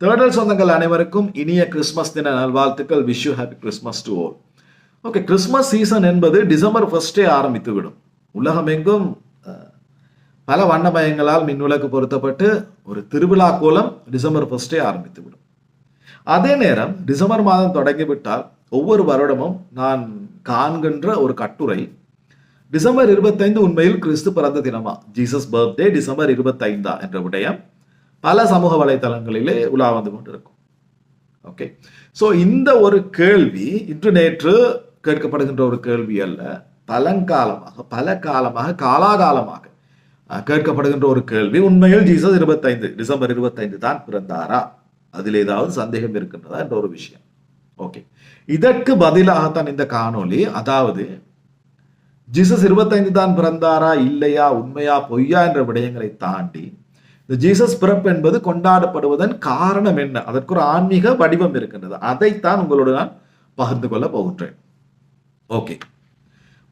Throttle சொந்தங்கள் அனைவருக்கும் இனிய கிறிஸ்மஸ் தின நல்வாழ்த்துக்கள். Wish you happy Christmas to all okay Christmas season என்பது டிசம்பர் ஃபர்ஸ்டே ஆரம்பித்து விடும் உலகமெங்கும் பல வண்ணமயங்களால் மின்விளக்கு பொருத்தப்பட்டு ஒரு திருவிழா கோலம் டிசம்பர் ஃபர்ஸ்டே ஆரம்பித்து விடும் அதே நேரம் டிசம்பர் மாதம் தொடங்கிவிட்டால் ஒவ்வொரு வருடமும் நான் காண்கின்ற ஒரு கட்டுரை டிசம்பர் இருபத்தைந்து உண்மையில் கிறிஸ்து பிறந்த தினமா? ஜீசஸ் பர்த்டே டிசம்பர் இருபத்தைந்தா என்ற விடயம் பல சமூக வலைத்தளங்களிலே உலா வந்து கொண்டிருக்கும். ஓகே ஸோ இந்த ஒரு கேள்வி இன்று நேற்று கேட்கப்படுகின்ற ஒரு கேள்வி அல்ல. பழங்காலமாக பல காலமாக காலாகாலமாக கேட்கப்படுகின்ற ஒரு கேள்வி. உண்மையில் ஜீசஸ் இருபத்தைந்து டிசம்பர் இருபத்தைந்து தான் பிறந்தாரா? அதில் ஏதாவது சந்தேகம் இருக்கின்றதா என்ற ஒரு விஷயம். ஓகே இதற்கு பதிலாகத்தான் இந்த காணொளி அதாவது ஜீசஸ் இருபத்தைந்து தான் பிறந்தாரா இல்லையா உண்மையா பொய்யா என்ற விடயங்களை தாண்டி இந்த ஜீசஸ் பிறப்பு என்பது கொண்டாடப்படுவதன் காரணம் என்ன? அதற்கு ஒரு ஆன்மீக வடிவம் இருக்கின்றது. அதைத்தான் உங்களோடு நான் பகிர்ந்து கொள்ள போகின்றேன். ஓகே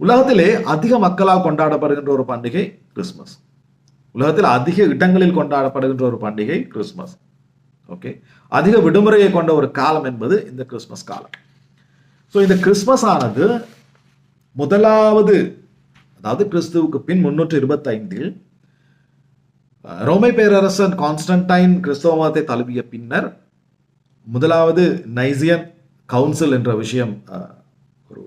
உலகத்திலே அதிக மக்களால் கொண்டாடப்படுகின்ற ஒரு பண்டிகை கிறிஸ்மஸ் உலகத்தில் அதிக இடங்களில் கொண்டாடப்படுகின்ற ஒரு பண்டிகை கிறிஸ்மஸ் ஓகே அதிக விடுமுறையை கொண்ட ஒரு காலம் என்பது இந்த கிறிஸ்மஸ் காலம். ஸோ இந்த கிறிஸ்மஸ் ஆனது முதலாவது அதாவது கிறிஸ்துவுக்கு பின் முன்னூற்று இருபத்தைந்தில் ரோமை பேரரசன் கான்ஸ்டன்டைன் கிறிஸ்தவ மதத்தை தழுவிய பின்னர் முதலாவது நைசியன் கவுன்சில் என்ற விஷயம் ஒரு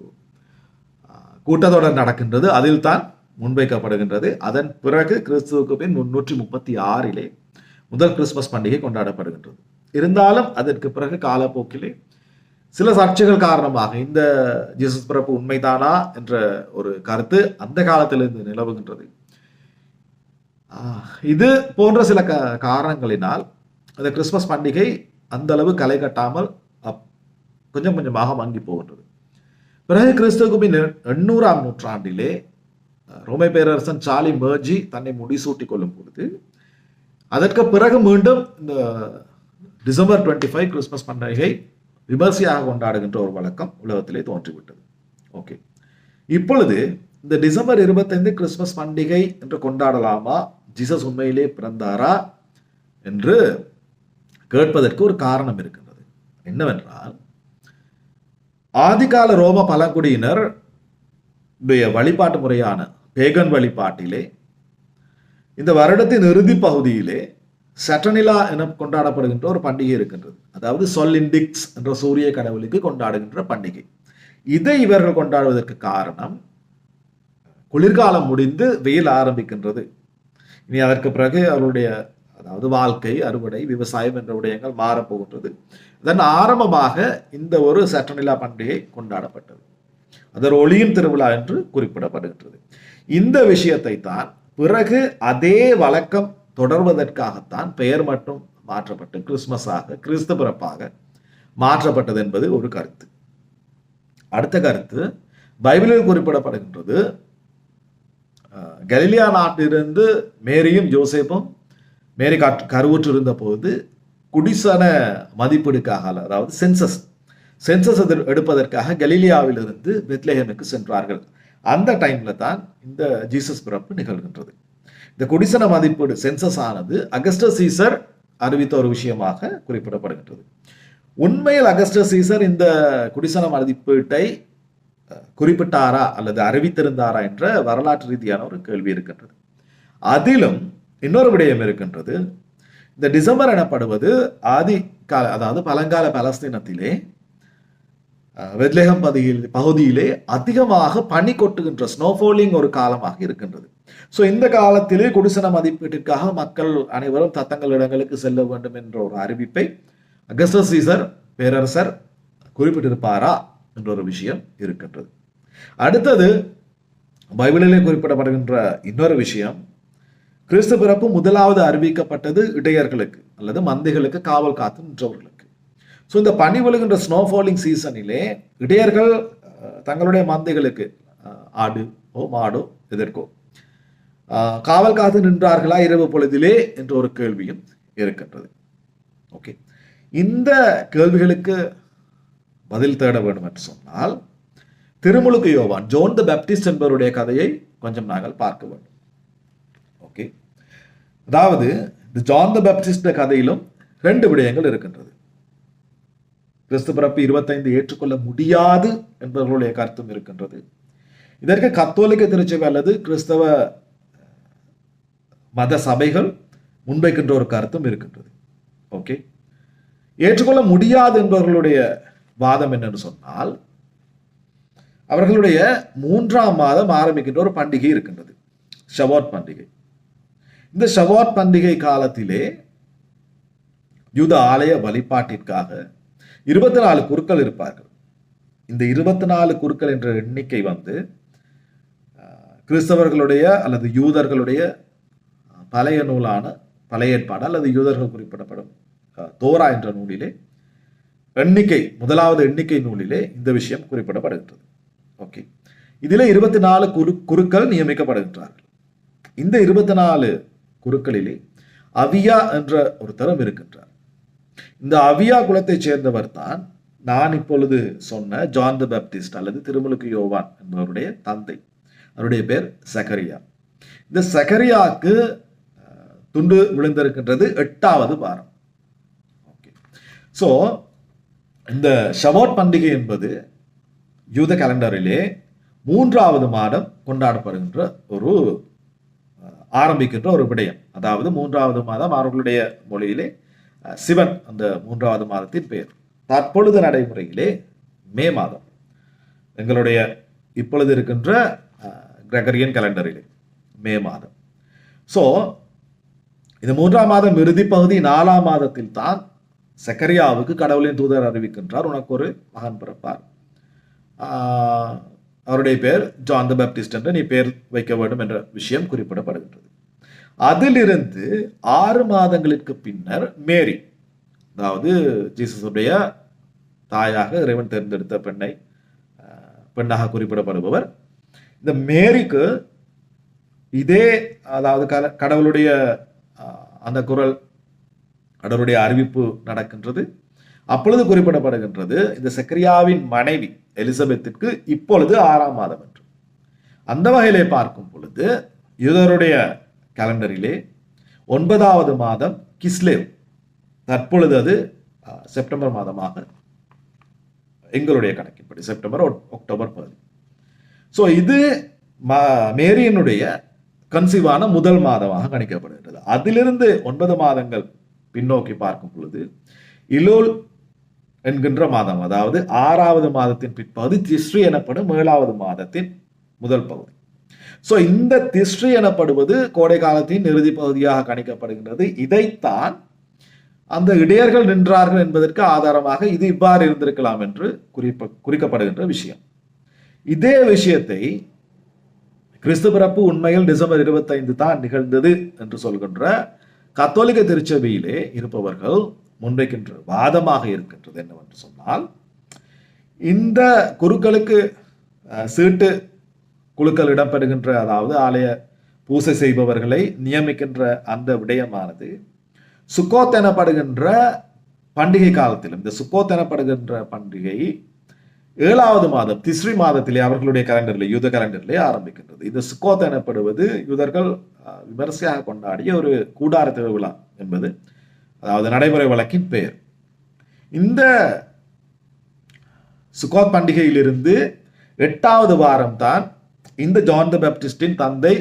கூட்டத்தொடர் நடக்கின்றது. அதில் தான் முன்வைக்கப்படுகின்றது. அதன் பிறகு கிறிஸ்துவுக்கு பின் முன்னூற்றி முப்பத்தி ஆறிலே முதல் கிறிஸ்மஸ் பண்டிகை கொண்டாடப்படுகின்றது. இருந்தாலும் அதற்கு பிறகு காலப்போக்கிலே சில சர்ச்சைகள் காரணமாக இந்த ஜீசஸ் பிறப்பு உண்மைதானா என்ற ஒரு கருத்து அந்த காலத்திலிருந்து நிலவுகின்றது. இது போன்ற சில க காரணங்களினால் அந்த கிறிஸ்மஸ் பண்டிகை அந்த அளவு களை கட்டாமல் அப்- கொஞ்சம் கொஞ்சமாக மங்கி போகின்றது. பிறகு கிறிஸ்துவுக்கு பின் எண்ணூறாம் நூற்றாண்டிலே ரோமை பேரரசன் சாலி மேர்ஜி தன்னை முடிசூட்டி கொள்ளும் பொழுது அதற்கு பிறகு மீண்டும் இந்த டிசம்பர் டுவெண்ட்டி ஃபைவ் கிறிஸ்மஸ் பண்டிகை விமர்சையாக கொண்டாடுகின்ற ஒரு வழக்கம் உலகத்திலே தோன்றிவிட்டது. ஓகே. இப்பொழுது இந்த டிசம்பர் இருபத்தைந்து கிறிஸ்மஸ் பண்டிகை என்று கொண்டாடலாமா? ஜீசஸ் உண்மையிலே பிறந்தாரா? என்று கேட்பதற்கு ஒரு காரணம் இருக்கின்றது. என்னவென்றால் ஆதிகால ரோம பழங்குடியினர் உடைய வழிபாட்டு முறையான பேகன் வழிபாட்டிலே இந்த வருடத்தின் இறுதி பகுதியிலே சட்டனிலா என கொண்டாடப்படுகின்ற ஒரு பண்டிகை இருக்கின்றது. அதாவது சொல்லிண்டிக்ஸ் என்ற சூரிய கடவுளுக்கு கொண்டாடுகின்ற பண்டிகை. இதை இவர்கள் கொண்டாடுவதற்கு காரணம் குளிர்காலம் முடிந்து வெயில் ஆரம்பிக்கின்றது. இனி அதற்கு பிறகு அவருடைய அதாவது வாழ்க்கை அறுவடை விவசாயம் என்ற விடயங்கள் மாறப்போகின்றது அதன் ஆரம்பமாக இந்த ஒரு சட்டநிலா பண்டிகை கொண்டாடப்பட்டது. அது ஒரு ஒளியின் திருவிழா என்று குறிப்பிடப்படுகின்றது. இந்த விஷயத்தை தான் பிறகு அதே வழக்கம் தொடர்வதற்காகத்தான் பெயர் மட்டும் மாற்றப்பட்டு கிறிஸ்மஸாக கிறிஸ்து பிறப்பாக மாற்றப்பட்டது என்பது ஒரு கருத்து. அடுத்த கருத்து பைபிளில் குறிப்பிடப்படுகின்றது கலிலியா நாட்டிலிருந்து மேரியும் ஜோசேப்பும் மேரி காற்று கருவுற்று இருந்த போது குடிசன மதிப்பீடுக்காக அதாவது சென்சஸ் சென்சஸ் எடுப்பதற்காக கலீலியாவிலிருந்து பெத்லேஹேமுக்கு சென்றார்கள். அந்த டைம்ல தான் இந்த ஜீசஸ் பிறப்பு நிகழ்கின்றது. இந்த குடிசன மதிப்பீடு சென்சஸ் ஆனது அகஸ்ட சீசர் அறிவித்த ஒரு விஷயமாக குறிப்பிடப்படுகின்றது. உண்மையில் அகஸ்ட சீசர் இந்த குடிசன மதிப்பீட்டை குறிப்பிட்டாரா அல்லது அறிவித்திருந்தாரா என்ற வரலாற்று ரீதியான ஒரு கேள்வி இருக்கின்றது. அதிலும் இன்னொரு விடயம் இருக்கின்றது. இந்த டிசம்பர் எனப்படுவது ஆதி கால அதாவது பழங்கால பலஸ்தீனத்திலே வெத்லேகம் பகுதியில் பகுதியிலே அதிகமாக பனி கொட்டுகின்ற ஸ்னோஃபாலிங் ஒரு காலமாக இருக்கின்றது. ஸோ இந்த காலத்திலே குடிசன மதிப்பீட்டிற்காக மக்கள் அனைவரும் தத்தங்கள் இடங்களுக்கு செல்ல வேண்டும் என்ற ஒரு அறிவிப்பை அகஸ்டஸ் சீசர் பேரரசர் குறிப்பிட்டிருப்பாரா? என்ற ஒரு விஷயம் இருக்கின்றது. அடுத்தது பைபிளிலே குறிப்பிடப்படுகின்ற இன்னொரு விஷயம் கிறிஸ்து பிறப்பு முதலாவது அறிவிக்கப்பட்டது இடையர்களுக்கு அல்லது மந்தைகளுக்கு காவல் காத்து நின்றவர்களுக்கு ஸோ இந்த பனி விழுகின்ற ஸ்னோஃபாலிங் சீசனிலே இடையர்கள் தங்களுடைய மந்தைகளுக்கு ஆடு ஓ மாடோ எதற்கோ காவல் காத்து நின்றார்களா இரவு பொழுதிலே என்ற ஒரு கேள்வியும் இருக்கின்றது. ஓகே இந்த கேள்விகளுக்கு பதில் தேட வேண்டும் என்று சொன்னால் திருமுழுக்கு யோவான் ஜோன் த பேப்டிஸ்ட் என்பவருடைய கதையை கொஞ்சம் நாங்கள் பார்க்க வேண்டும். ஓகே. அதாவது இந்த ஜான் த பேப்டிஸ்ட் கதையிலும் ரெண்டு விடயங்கள் இருக்கின்றது. கிறிஸ்து பிறப்பு இருபத்தைந்து ஏற்றுக்கொள்ள முடியாது என்பவர்களுடைய கருத்தும் இருக்கின்றது. இதற்கு கத்தோலிக்க திருச்சபை அல்லது கிறிஸ்தவ மத சபைகள் முன்வைக்கின்ற ஒரு கருத்தும் இருக்கின்றது. ஓகே. ஏற்றுக்கொள்ள முடியாது என்பவர்களுடைய வாதம் என்னன்னு சொன்னால் அவர்களுடைய மூன்றாம் மாதம் ஆரம்பிக்கின்ற ஒரு பண்டிகை இருக்கின்றது. ஷவாட் பண்டிகை. இந்த ஷவாட் பண்டிகை காலத்திலே யூத ஆலய வழிபாட்டிற்காக இருபத்தி நாலு குருக்கள் இருப்பார்கள். இந்த இருபத்தி நாலு குருக்கள் என்ற எண்ணிக்கை வந்து அஹ், கிறிஸ்தவர்களுடைய அல்லது யூதர்களுடைய பழைய நூலான பழைய ஏற்பாடு அல்லது யூதர்கள் குறிப்பிடப்படும் அஹ், தோரா என்ற நூலிலே எண்ணிக்கை முதலாவது எண்ணிக்கை நூலிலே இந்த விஷயம் குறிப்பிடப்படுகின்றது. ஓகே இதிலே இருபத்தி நாலு குரு குருக்கள் நியமிக்கப்படுகின்றார்கள். இந்த இருபத்தி நாலு குருக்களிலே அவியா என்ற ஒருத்தரும் இருக்கின்றார். இந்த அவியா குலத்தைச் சேர்ந்தவர் தான் நான் இப்பொழுது சொன்ன ஜான் த பேப்டிஸ்ட் அல்லது திருமுழுக்கு யோவான் என்பவருடைய தந்தை. அவருடைய பேர் சகரியா. இந்த சகரியாவுக்கு துண்டு விழுந்திருக்கின்றது எட்டாவது வாரம் ஓகே ஸோ இந்த ஷவோட் பண்டிகை என்பது யூத கலண்டரிலே மூன்றாவது மாதம் கொண்டாடப்படுகின்ற ஒரு ஆரம்பிக்கின்ற ஒரு விடயம். அதாவது மூன்றாவது மாதம் அவர்களுடைய மொழியிலே சிவன் அந்த மூன்றாவது மாதத்தின் பெயர் தற்பொழுது நடைமுறையிலே மே மாதம். எங்களுடைய இப்பொழுது இருக்கின்ற கிரகரியன் கிரெகரியன் கலண்டரிலே மே மாதம். ஸோ இந்த மூன்றாம் மாதம் இறுதி பகுதி நாலாம் மாதத்தில் தான் சக்கரியாவுக்கு கடவுளின் தூதர் அறிவிக்கின்றார். உனக்கு ஒரு மகன் பிறப்பார். அவருடைய பெயர் ஜான் த பேப்டிஸ்ட் என்று நீ பெயர் வைக்க வேண்டும் என்ற விஷயம் குறிப்பிடப்படுகின்றது. அதிலிருந்து ஆறு மாதங்களுக்கு பின்னர் மேரி அதாவது ஜீசஸுடைய தாயாக இறைவன் தேர்ந்தெடுத்த பெண்ணை பெண்ணாக குறிப்பிடப்படுபவர். இந்த மேரிக்கு இதே அதாவது கடவுளுடைய அந்த குரல் கடவுளுடைய அறிவிப்பு நடக்கின்றது. அப்பொழுது குறிப்பிடப்படுகின்றது இந்த சக்கரியாவின் மனைவி எலிசபெத்திற்கு இப்பொழுது ஆறாம் மாதம் என்று. அந்த வகையிலே பார்க்கும் பொழுது யூதருடைய கேலண்டரிலே ஒன்பதாவது மாதம் கிஸ்லேவ். தற்பொழுது அது செப்டம்பர் மாதமாக எங்களுடைய கணக்கின்படி செப்டம்பர் அக்டோபர் பகுதி. ஸோ இது ம- மேரியனுடைய கன்சீவான முதல் மாதமாக கணிக்கப்படுகிறது அதிலிருந்து ஒன்பது மாதங்கள் பின்னோக்கி பார்க்கும் பொழுது இலோல் என்கின்ற மாதம் அதாவது ஆறாவது மாதத்தின் பிற்பகுதி திஸ்ரி எனப்படும் ஏழாவது மாதத்தின் முதல் பகுதி. ஸோ இந்த திஸ்ரி எனப்படுவது கோடை காலத்தின் இறுதி பகுதியாக கணிக்கப்படுகின்றது. இதைத்தான் அந்த இடையர்கள் நின்றார்கள் என்பதற்கு ஆதாரமாக இது இவ்வாறு இருந்திருக்கலாம் என்று குறிப்ப குறிக்கப்படுகின்ற விஷயம். இதே விஷயத்தை கிறிஸ்து பிறப்பு உண்மையில் டிசம்பர் இருபத்தைந்து தான் நிகழ்ந்தது என்று சொல்கின்ற கத்தோலிக்க திருச்சபையிலே இருப்பவர்கள் முன்வைக்கின்ற வாதமாக இருக்கின்றது என்னவென்று சொன்னால் இந்த குருக்களுக்கு சீட்டு குழுக்கள் இடம்பெறுகின்ற அதாவது ஆலய பூசை செய்பவர்களை நியமிக்கின்ற அந்த விடயமானது சுக்கோத் எனப்படுகின்ற பண்டிகை காலத்திலும் இந்த சுக்கோத் எனப்படுகின்ற பண்டிகை ஏழாவது மாதம் திஸ்ரி மாதத்திலே அவர்களுடைய கலண்டரிலே யூத கலண்டரிலே ஆரம்பிக்கின்றது. இந்த சுக்கோத் எனப்படுவது யூதர்கள் விமரிசையாக கொண்டாடிய ஒரு கூடார திருவிழா என்பது. அதாவது நடைமுறை வழக்கின் பெயர். இந்த சுக்கோத் பண்டிகையிலிருந்து எட்டாவது வாரம் தான் இந்த ஜான் த பேப்டிஸ்டின் தந்தை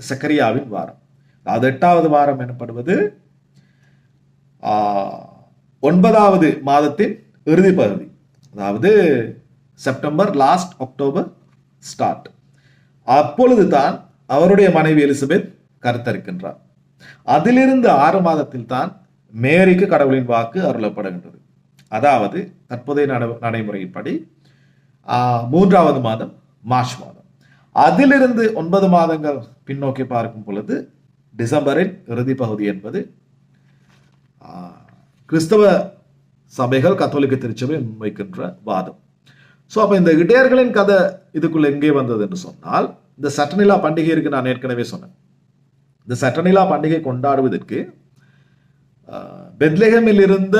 சக்கரியாவின் வாரம். அதாவது எட்டாவது வாரம் எனப்படுவது ஆஹ், ஒன்பதாவது மாதத்தின் இறுதி பகுதி. அதாவது செப்டம்பர் லாஸ்ட் அக்டோபர் ஸ்டார்ட் அப்பொழுது தான் அவருடைய மனைவி எலிசபெத் கருத்தரிக்கின்றார். அதிலிருந்து ஆறு மாதத்தில் தான் மேரிக்கு கடவுளின் வாக்கு அருளப்படுகின்றது. அதாவது தற்போதைய நட- நடைமுறையின்படி மூன்றாவது மாதம் மார்ச் மாதம். அதிலிருந்து ஒன்பது மாதங்கள் பின்னோக்கி பார்க்கும் பொழுது டிசம்பரின் இறுதி பகுதி என்பது கிறிஸ்தவ சபைகள் கத்தோலிக்க திருச்சபை முன்வைக்கின்ற வாதம். ஸோ அப்போ இந்த இடையர்களின் கதை இதுக்குள்ளே எங்கே வந்தது என்று சொன்னால் இந்த சட்டநிலா பண்டிகை இருக்கு நான் ஏற்கனவே சொன்னேன். இந்த சட்டநிலா பண்டிகை கொண்டாடுவதற்கு பெத்லேகமில் இருந்த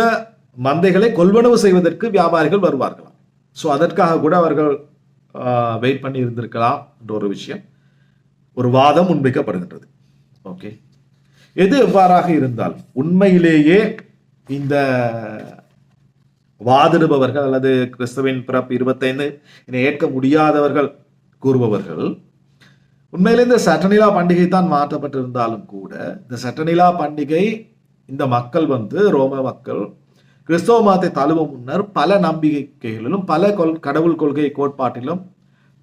மந்தைகளை கொள்வனவு செய்வதற்கு வியாபாரிகள் வருவார்களாம். ஸோ அதற்காக கூட அவர்கள் வெயிட் பண்ணி இருந்திருக்கலாம் என்ற ஒரு விஷயம் ஒரு வாதம் முன்வைக்கப்படுகின்றது. ஓகே எது எவ்வாறாக இருந்தால் உண்மையிலேயே இந்த வாதிடுபவர்கள் அல்லது கிறிஸ்துவின் பிறப்பு இருபத்தைந்து இதை ஏற்க முடியாதவர்கள் கூறுபவர்கள். உண்மையிலே இந்த சட்டநிலா பண்டிகை தான் மாற்றப்பட்டிருந்தாலும் கூட இந்த சட்டநிலா பண்டிகை இந்த மக்கள் வந்து ரோம மக்கள் கிறிஸ்தவ மதத்தை தழுவ முன்னர் பல நம்பிக்கைகளிலும் பல கொள் கடவுள் கொள்கை கோட்பாட்டிலும்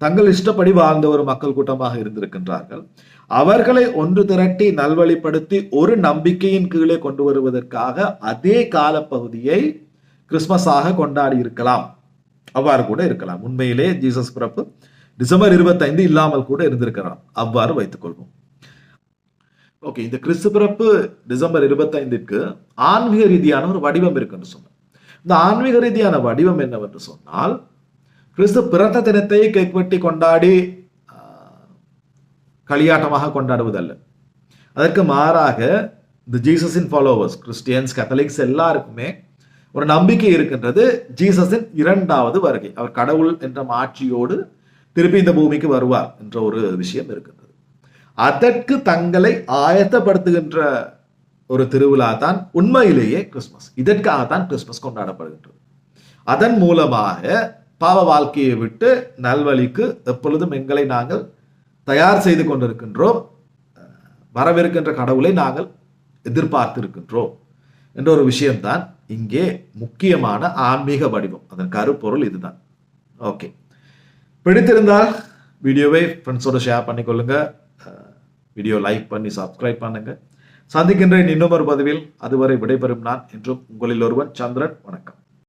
தங்கள் இஷ்டப்படி வாழ்ந்த ஒரு மக்கள் கூட்டமாக இருந்திருக்கின்றார்கள். அவர்களை ஒன்று திரட்டி நல்வழிப்படுத்தி ஒரு நம்பிக்கையின் கீழே கொண்டு வருவதற்காக அதே காலப்பகுதியை கிறிஸ்மஸாக கொண்டாடி இருக்கலாம். அவ்வாறு கூட இருக்கலாம். உண்மையிலே ஜீசஸ் பிறப்பு டிசம்பர் இருபத்தைந்து இல்லாமல் கூட இருந்திருக்கலாம். அவ்வாறு வைத்துக் கொள்வோம். ஓகே இந்த கிறிஸ்து பிறப்பு டிசம்பர் இருபத்தைந்துக்கு ஆன்மீக ரீதியான ஒரு வடிவம் இருக்குன்னு சொன்னேன் இந்த ஆன்மீக ரீதியான வடிவம் என்னவென்று சொன்னால் கிறிஸ்து பிறந்த தினத்தை கேக் வெட்டி கொண்டாடி களியாட்டமாக கொண்டாடுவதல்ல. அதற்கு மாறாக இந்த ஜீசஸின் ஃபாலோவர்ஸ் கிறிஸ்டியன்ஸ் கத்தலிக்ஸ் எல்லாருக்குமே ஒரு நம்பிக்கை இருக்கின்றது ஜீசஸின் இரண்டாவது வருகை. அவர் கடவுள் என்ற மாட்சியோடு திருப்பி இந்த பூமிக்கு வருவார் என்ற ஒரு விஷயம் இருக்கின்றது. அதற்கு தங்களை ஆயத்தப்படுத்துகின்ற ஒரு திருவிழா தான் உண்மையிலேயே கிறிஸ்மஸ் இதற்காக தான் கிறிஸ்மஸ் கொண்டாடப்படுகின்றது. அதன் மூலமாக பாவ வாழ்க்கையை விட்டு நல்வழிக்கு எப்பொழுதும் எங்களை நாங்கள் தயார் செய்து கொண்டிருக்கின்றோம். வரவிருக்கின்ற கடவுளை நாங்கள் எதிர்பார்த்திருக்கின்றோம். என்ற ஒரு விஷயம்தான் இங்கே முக்கியமான ஆன்மீக வடிவம். அதன் கருப்பொருள் இதுதான். ஓகே பிடித்திருந்தால் வீடியோவை ஃப்ரெண்ட்ஸோடு ஷேர் பண்ணிக்கொள்ளுங்க. வீடியோ லைக் பண்ணி சப்ஸ்கிரைப் பண்ணுங்க. சந்திக்கின்றேன் இன்னும் ஒரு பதிவில் அதுவரை விடைபெறும் நான் என்றும் உங்களில் ஒருவன் சந்திரன். வணக்கம்.